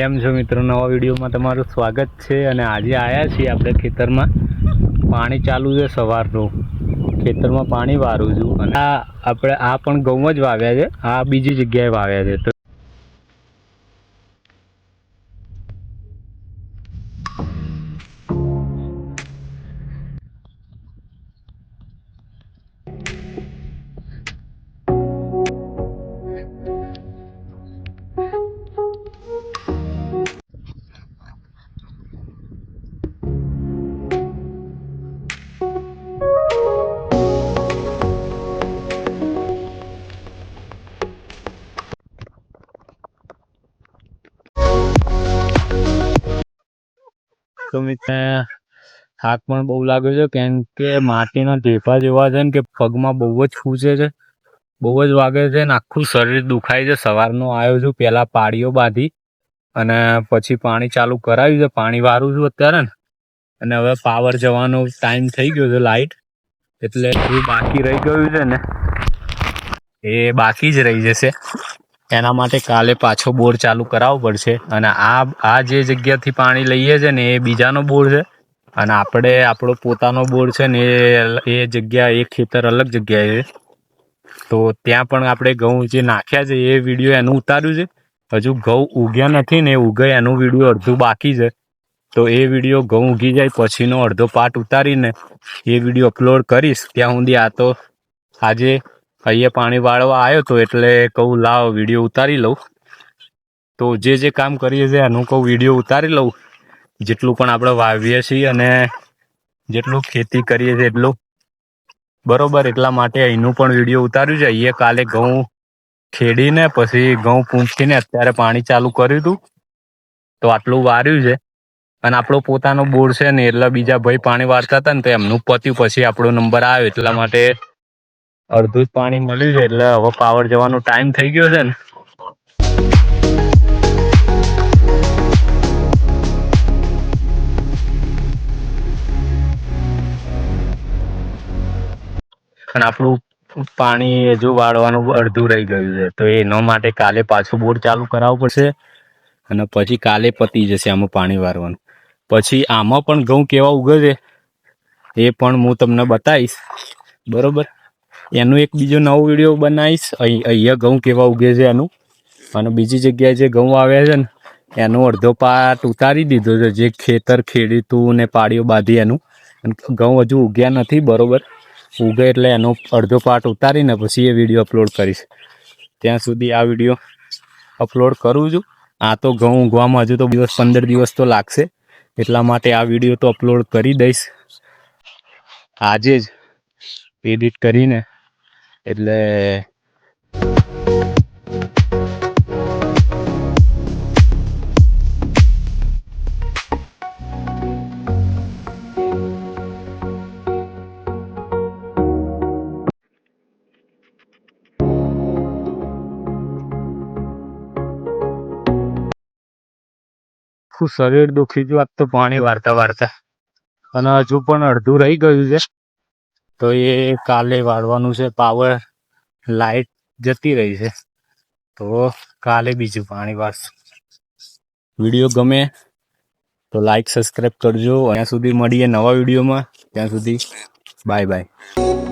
કેમ છો મિત્રો? નવા વિડીયોમાં તમારું સ્વાગત છે અને આજે આવ્યા છીએ આપણે ખેતરમાં. પાણી ચાલુ છે સવારનું. ખેતરમાં પાણી વારું છું. અને આ આપણે આ પણ ઘઉં જ વાવ્યા છે. આ બીજી જગ્યાએ વાવ્યા છે. તો તો મિત્ર, થાક પણ બહુ લાગ્યો છે, કેમ કે માટીના ઢેફા જેવા છે ને કે પગમાં બહુ જ ખૂચે છે, બહુ જ વાગે છે ને આખું શરીર દુખાય છે. સવારનો આવ્યો છું પહેલાં પાડીઓ બાંધી અને પછી પાણી ચાલુ કરાવ્યું છે. પાણી વારું છું અત્યારે ને, અને હવે પાવર જવાનો ટાઈમ થઈ ગયો છે લાઇટ એટલે બાકી રહી ગયું છે ને, એ બાકી જ રહી જશે. એના માટે કાલે પાછો બોર ચાલુ કરાવવો પડશે. અને આ આ જે જગ્યાથી પાણી લઈએ છે ને એ બીજાનો બોર છે. અને આપણે આપણો પોતાનો બોર છે ને એ જગ્યા, એ ખેતર અલગ જગ્યાએ છે. તો ત્યાં પણ આપણે ઘઉં જે નાખ્યા છે, એ વીડિયો એનું ઉતાર્યું છે. હજુ ઘઉં ઉગ્યા નથી ને ઉગે એનું વીડિયો અડધું બાકી છે. તો એ વીડિયો ઘઉં ઉગી જાય, પછીનો અડધો પાર્ટ ઉતારીને એ વીડિયો અપલોડ કરીશ. ત્યાં સુધી આ તો આજે અહીંયા પાણી વાળવા આવ્યો તો એટલે કહું, લાવ વીડિયો ઉતારી લઉં. તો જે જે કામ કરીએ છીએ એનું કહું, વીડિયો ઉતારી લઉં. જેટલું પણ આપણે વાવીએ છીએ અને જેટલું ખેતી કરીએ છીએ એટલું. બરોબર, એટલા માટે અહીંનું પણ વીડિયો ઉતાર્યું છે. અહીંયા કાલે ઘઉં ખેડીને, પછી ઘઉં પૂંછીને અત્યારે પાણી ચાલુ કર્યું હતું. તો આટલું વાર્યું છે. અને આપણો પોતાનો બોર છે ને, એટલે બીજા ભાઈ પાણી વાળતા હતા ને, તો એમનું પત્યું પછી આપણો નંબર આવ્યો. એટલા માટે અડધું જ પાણી મળ્યું છે એટલે હવે પાવર જવાનો ટાઈમ થઈ ગયો છે ને. અને આપણું પાણી હજુ વાળવાનું અડધું રહી ગયું છે. તો એના માટે કાલે પાછું બોર ચાલુ કરાવવું પડશે અને પછી કાલે પતી જશે આમાં પાણી વાળવાનું. પછી આમાં પણ ઘઉં કેવા ઉગે છે એ પણ હું તમને બતાવીશ. બરોબર? એનું એક બીજો નવો વીડિયો બનાવીશ. અહીં, અહીંયા ઘઉં કેવા ઉગે છે એનું. અને બીજી જગ્યાએ જે ઘઉં આવ્યા છે ને, એનો અડધો પાટ ઉતારી દીધો છે. જે ખેતર ખેડીતું ને પાડીઓ બાંધી એનું. ઘઉં હજુ ઉગ્યા નથી, બરોબર. ઉગે એટલે એનો અડધો પાર્ટ ઉતારીને પછી એ વીડિયો અપલોડ કરીશ. ત્યાં સુધી આ વીડિયો અપલોડ કરું છું. આ તો ઘઉં ઉગવામાં હજુ તો દિવસ, પંદર દિવસ તો લાગશે. એટલા માટે આ વીડિયો તો અપલોડ કરી દઈશ. આજે જ એડિટ કરીને એટલે આખું શરીર દુખી ગયું આજ તો પાણી વારતા વારતા. અને હજુ પણ અડધું રહી ગયું છે. તો એ કાલે વાળવાનું છે પાવર લાઈટ જતી રહી છે. તો કાલે બીજું પાણી વાળશું. વીડિયો ગમે તો લાઈક સબસ્ક્રાઈબ કરજો. અહીંયા સુધી મળીએ નવા વિડીયોમાં. ત્યાં સુધી બાય બાય